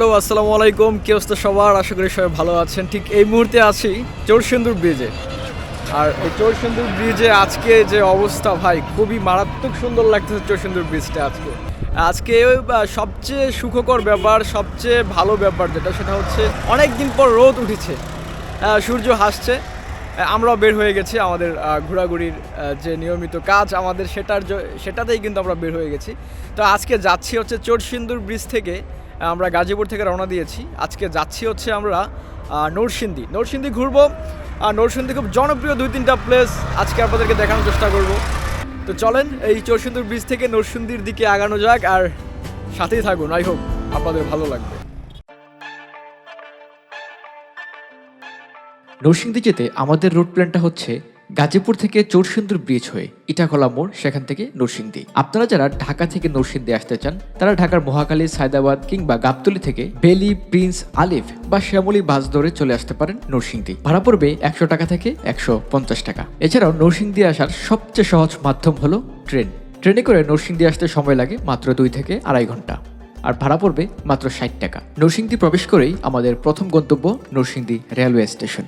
Hello, আসসালামু আলাইকুম। কি অবস্থা সবার? আশা করি সবাই ভালো আছেন। ঠিক এই মুহূর্তে আছি চোরসিন্দুর ব্রিজে। আর এই চোরসিন্দুর ব্রিজে আজকে যে অবস্থা ভাই, খুবই মারাত্মক সুন্দর লাগতেছে চোরসিন্দুর ব্রিজটা আজকে। আজকে সবচেয়ে সুখকর ব্যাপার, সবচেয়ে ভালো ব্যাপার যেটা, সেটা হচ্ছে অনেক দিন পর রোদ উঠেছে। সূর্য হাসছে। আমরাও বের হয়ে গেছি আমাদের ঘোরাঘুরির যে নিয়মিত কাজ আমাদের সেটার সেটাতেই কিন্তু আমরা বের হয়ে গেছি। তো আজকে যাচ্ছি হচ্ছে চোরসিন্দুর ব্রিজ থেকে আমরা গাজীপুর থেকে রওনা দিয়েছি। আজকে যাচ্ছি হচ্ছে আমরা আহ, নরসিংদী। নরসিংদী ঘুরবো। আর নরসিংদী খুব জনপ্রিয় দুই তিনটা প্লেস আজকে আপনাদেরকে দেখানোর চেষ্টা করব। তো চলেন এই চোরসিন্দুর ব্রিজ থেকে নরসিংদীর দিকে আগানো যাক আর সাথেই থাকুন। আই হোপ আপনাদের ভালো লাগবে। নরসিংদী যেতে আমাদের রোড প্ল্যানটা হচ্ছে গাজীপুর থেকে চোরসিন্দুর ব্রিজ হয়ে ইটাখলা মোড়, সেখান থেকে নরসিংদী। আপনারা যারা ঢাকা থেকে নরসিংদী আসতে চান, তারা ঢাকার মহাকালী সায়দাবাদ কিংবা গাবতলি থেকে বেলি, প্রিন্স, আলিফ বা শ্যামলী বাস ধরে চলে আসতে পারেন নরসিংদী। ভাড়া পড়বে একশো টাকা থেকে একশো পঞ্চাশ টাকা। এছাড়াও নরসিংদী আসার সবচেয়ে সহজ মাধ্যম হলো ট্রেন। ট্রেনে করে নরসিংদী আসতে সময় লাগে মাত্র দুই থেকে আড়াই ঘণ্টা। আর ভাড়া পড়বে মাত্র ষাট টাকা। নরসিংদী প্রবেশ করেই আমাদের প্রথম গন্তব্য Narsingdi railway station.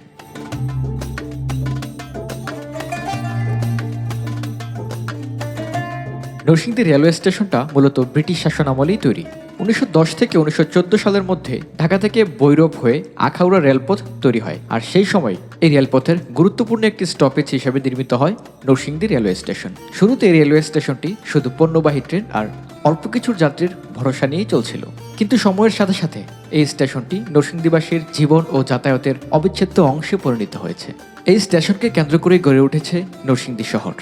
Narsingdi railway স্টেশনটা মূলত ব্রিটিশ শাসন আমলেই তৈরি। উনিশশো দশ থেকে উনিশশো চোদ্দ সালের মধ্যে ঢাকা থেকে বৈরব হয়ে আখাউড়া রেলপথ তৈরি হয়। আর সেই সময় এই রেলপথের গুরুত্বপূর্ণ একটি স্টপেজ হিসেবে নির্মিত হয় নরসিংদী রেলওয়ে স্টেশন। শুরুতে এই রেলওয়ে স্টেশনটি শুধু পণ্যবাহী ট্রেন আর অল্প কিছুর যাত্রীর ভরসা নিয়েই চলছিল। কিন্তু সময়ের সাথে সাথে এই স্টেশনটি নরসিংদীবাসীর জীবন ও যাতায়াতের অবিচ্ছেদ্য অংশে পরিণত হয়েছে। এই স্টেশনকে কেন্দ্র করেই গড়ে উঠেছে নরসিংদী শহর।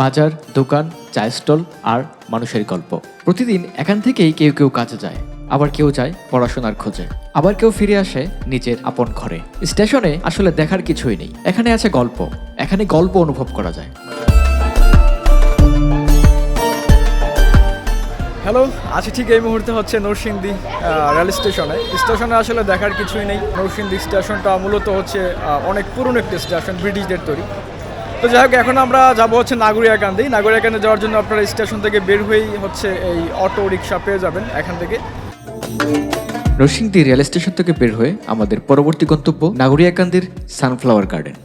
বাজার, দোকান, চায়ের স্টল আর মানুষের গল্প। প্রতিদিন এখান থেকেই কেউ কেউ কাজে যায়, আবার কেউ যায় পড়াশোনার খোঁজে। আবার কেউ ফিরে আসে নিজের আপন ঘরে। স্টেশনে আসলে দেখার কিছুই নেই। এখানে আছে গল্প। এখানে গল্প অনুভব করা যায়। হ্যালো আছি ঠিক এই মুহূর্তে হচ্ছে নরসিংদী রেল স্টেশনে। স্টেশনে আসলে দেখার কিছুই নেই। নরসিংদী স্টেশনটা মূলত হচ্ছে অনেক পুরনো একটি স্টেশন, ব্রিটিশদের তৈরি। তো যাই হোক, এখন আমরা যাব হচ্ছে নাগরিয়াকান্দি নাগরিয়াকান্দি যাওয়ার জন্য আপনারা স্টেশন থেকে বের হয়েই হচ্ছে এই অটো রিক্সা পেয়ে যাবেন এখান থেকে। নরসিংদী রেল স্টেশন থেকে বের হয়ে আমাদের পরবর্তী গন্তব্য নাগরিয়াকান্দির সানফ্লাওয়ার গার্ডেন।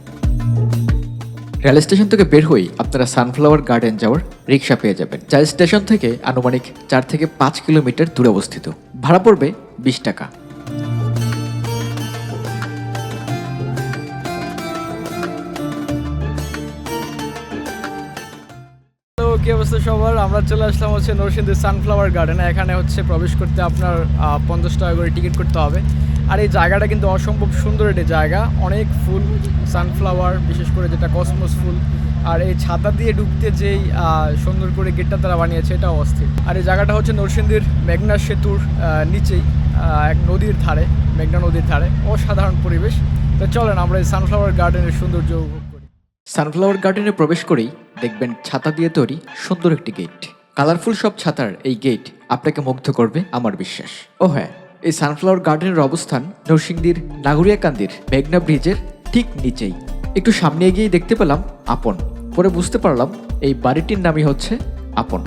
রেল স্টেশন থেকে বের হয়েই আপনারা সানফ্লাওয়ার গার্ডেন যাওয়ার রিক্সা পেয়ে যাবেন, যা স্টেশন থেকে আনুমানিক চার থেকে পাঁচ কিলোমিটার দূরে অবস্থিত। ভাড়া পড়বে বিশ টাকা। কি অবস্থা সবার? আমরা চলে আসলাম হচ্ছে নরসিংদী সানফ্লাওয়ার গার্ডেনে। এখানে হচ্ছে প্রবেশ করতে আপনার পঞ্চাশ টাকা করে টিকিট করতে হবে। আর এই জায়গাটা কিন্তু অসম্ভব সুন্দর একটি জায়গা। অনেক ফুল, সানফ্লাওয়ার, বিশেষ করে যেটা কসমস ফুল। আর এই ছাতা দিয়ে ঢুকতে যেই সুন্দর করে গেটটা তারা বানিয়েছে এটা অস্থির। আর এই জায়গাটা হচ্ছে নরসিংদীর মেঘনা সেতুর নিচেই এক নদীর ধারে, মেঘনা নদীর ধারে। অসাধারণ পরিবেশ। তো চলেন আমরা এই সানফ্লাওয়ার গার্ডেনের সৌন্দর্য উপভোগ করি। সানফ্লাওয়ার গার্ডেনে প্রবেশ করেই দেখবেন ছাতা দিয়ে তৈরি সুন্দর একটি গেট কালারফুল সব ছাতার এই গেট আপনাকে মুগ্ধ করবে আমার বিশ্বাস। ও হ্যাঁ এই সানফ্লাওয়ার গার্ডেনের অবস্থান নরসিংদীর নাগরিয়াকান্দির মেঘনা ব্রিজের ঠিক নিচেই। একটু সামনে এগিয়ে দেখতে পেলাম আপন। পরে বুঝতে পারলাম এই বাড়িটির নামই হচ্ছে আপন।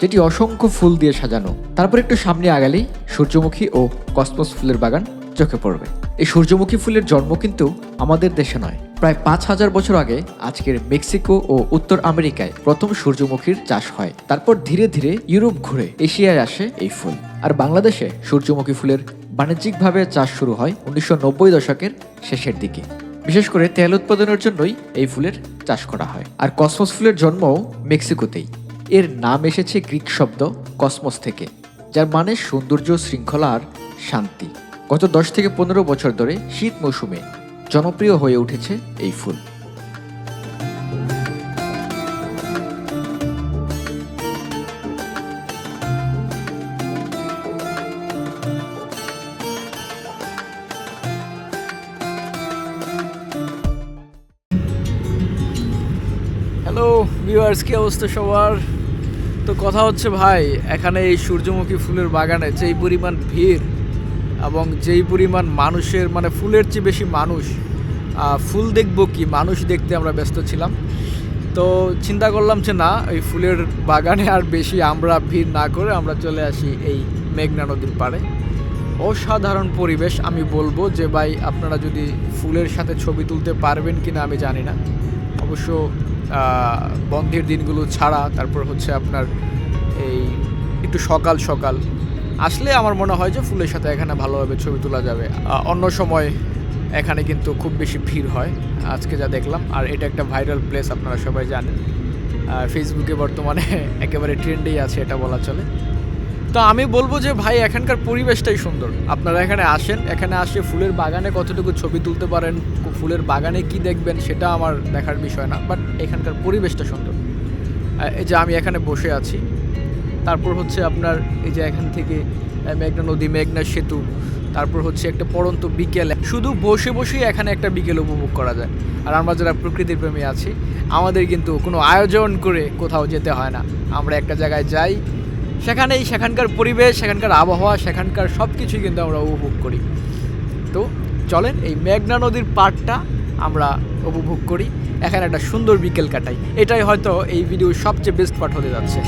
যেটি অসংখ্য ফুল দিয়ে সাজানো। তারপর একটু সামনে আগালেই সূর্যমুখী ও কসমস ফুলের বাগান চোখে পড়বে। এই সূর্যমুখী ফুলের জন্ম কিন্তু আমাদের দেশে নয়। প্রায় পাঁচ হাজার বছর আগে আজকের মেক্সিকো ও উত্তর আমেরিকায় প্রথম সূর্যমুখীর চাষ হয়। তারপর ধীরে ধীরে ইউরোপ ঘুরে এশিয়ায় আসে এই ফুল। আর বাংলাদেশে সূর্যমুখী ফুলের বাণিজ্যিকভাবে চাষ শুরু হয় উনিশশো নব্বই দশকের শেষের দিকে। বিশেষ করে তেল উৎপাদনের জন্যই এই ফুলের চাষ করা হয়। আর কসমস ফুলের জন্মও মেক্সিকোতেই। এর নাম এসেছে গ্রিক শব্দ কসমস থেকে, যার মানে সৌন্দর্য, শৃঙ্খলা আর শান্তি। গত দশ থেকে পনেরো বছর ধরে শীত মৌসুমে জনপ্রিয় হয়ে উঠেছে এই ফুল। হ্যালো ভিউয়ার্স কি অবস্থা সবার? তো কথা হচ্ছে, ভাই, এখানে এই সূর্যমুখী ফুলের বাগানে যেই পরিমাণ ভিড় এবং যেই পরিমাণ মানুষের মানে ফুলের চেয়ে বেশি মানুষ ফুল দেখব কি? মানুষ দেখতে আমরা ব্যস্ত ছিলাম। তো চিন্তা করলাম যে না, এই ফুলের বাগানে আর বেশি আমরা ভিড় না করে আমরা চলে আসি এই মেঘনা নদীর পাড়ে। অসাধারণ পরিবেশ আমি বলব যে ভাই, আপনারা যদি ফুলের সাথে ছবি তুলতে পারবেন কি না আমি জানি না। অবশ্য বন্ধের দিনগুলো ছাড়া, তারপর হচ্ছে আপনার এই একটু সকাল সকাল আসলে আমার মনে হয় যে ফুলের সাথে এখানে ভালোভাবে ছবি তোলা যাবে। অন্য সময় এখানে কিন্তু খুব বেশি ভিড় হয়, আজকে যা দেখলাম। আর এটা একটা ভাইরাল প্লেস, আপনারা সবাই জানেন। ফেসবুকে বর্তমানে একেবারে ট্রেন্ডেই আছে এটা বলা চলে। তো আমি বলব যে ভাই, এখানকার পরিবেশটাই সুন্দর। আপনারা এখানে আসেন, এখানে আসে ফুলের বাগানে কতটুকু ছবি তুলতে পারেন, ফুলের বাগানে কি দেখবেন সেটা আমার দেখার বিষয় না, বাট এখানকার পরিবেশটা সুন্দর। এই যে আমি এখানে বসে আছি। তারপর হচ্ছে আপনার এই যে এখান থেকে মেঘনা নদী, মেঘনা সেতু, তারপর হচ্ছে একটা পড়ন্ত বিকেল। শুধু বসে বসেই এখানে একটা বিকেল উপভোগ করা যায়। আর আমরা যারা প্রকৃতির প্রেমী আছি, আমাদের কিন্তু কোনো আয়োজন করে কোথাও যেতে হয় না। আমরা একটা জায়গায় যাই, সেখানেই সেখানকার পরিবেশ, সেখানকার আবহাওয়া, সেখানকার সব কিছুই কিন্তু আমরা উপভোগ করি। তো চলেন এই মেঘনা নদীর পাড়টা আমরা উপভোগ করি। এখানে একটা সুন্দর বিকেল কাটাই। এটাই হয়তো এই ভিডিওর সবচেয়ে বেস্ট পার্ট হতে যাচ্ছে।